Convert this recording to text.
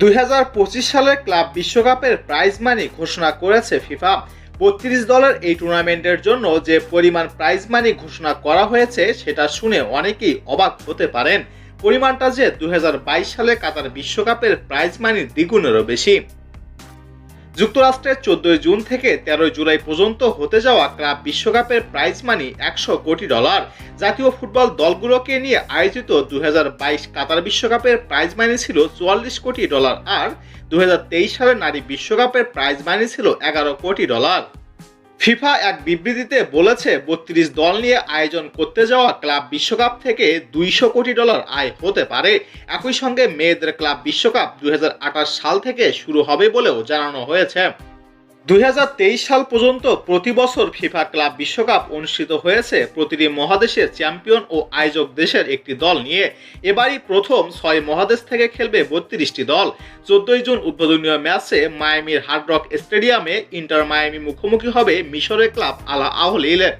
দু হাজার পঁচিশ সালের ক্লাব বিশ্বকাপের প্রাইজ মানি ঘোষণা করেছে ফিফা বত্রিশ দলের এই টুর্নামেন্টের জন্য যে পরিমাণ প্রাইজ মানি ঘোষণা করা হয়েছে, সেটা শুনে অনেকেই অবাক হতে পারেন। পরিমাণটা যে দু হাজার বাইশ সালে কাতার বিশ্বকাপের প্রাইজ মানি দ্বিগুণেরও বেশি। যুক্তরাষ্ট্রের চোদ্দই জুন থেকে তেরোই জুলাই পর্যন্ত হতে যাওয়া ক্লাব বিশ্বকাপের প্রাইজ মানি একশো কোটি ডলার। জাতীয় ফুটবল দলগুলোকে নিয়ে আয়োজিত দু হাজার বাইশ কাতার বিশ্বকাপের প্রাইজ মানি ছিল চুয়াল্লিশ কোটি ডলার আর দু সালের নারী বিশ্বকাপের প্রাইজ মানি ছিল এগারো কোটি ডলার। ফিফা এক বিবৃতিতে বলেছে, বত্রিশ দল নিয়ে আয়োজন করতে যাওয়া ক্লাব বিশ্বকাপ থেকে দুইশো কোটি ডলার আয় হতে পারে। একই সঙ্গে মেয়েদের ক্লাব বিশ্বকাপ দু হাজার আঠাশ সাল থেকে শুরু হবে বলেও জানানো হয়েছে। দুই হাজার তেইশ সাল পর্যন্ত প্রতি বছর ফিফা ক্লাব বিশ্বকাপ অনুষ্ঠিত হয়েছে। প্রতিটি মহাদেশের চ্যাম্পিয়ন ও আয়োজক দেশের একটি দল নিয়ে এবারই প্রথম ছয় মহাদেশ থেকে খেলবে বত্রিশটি দল। চোদ্দই জুন উদ্বোধনীয় ম্যাচে মায়ামির হার্ড রক স্টেডিয়ামে ইন্টার মায়ামি মুখোমুখি হবে মিশরের ক্লাব আলা আহলিলে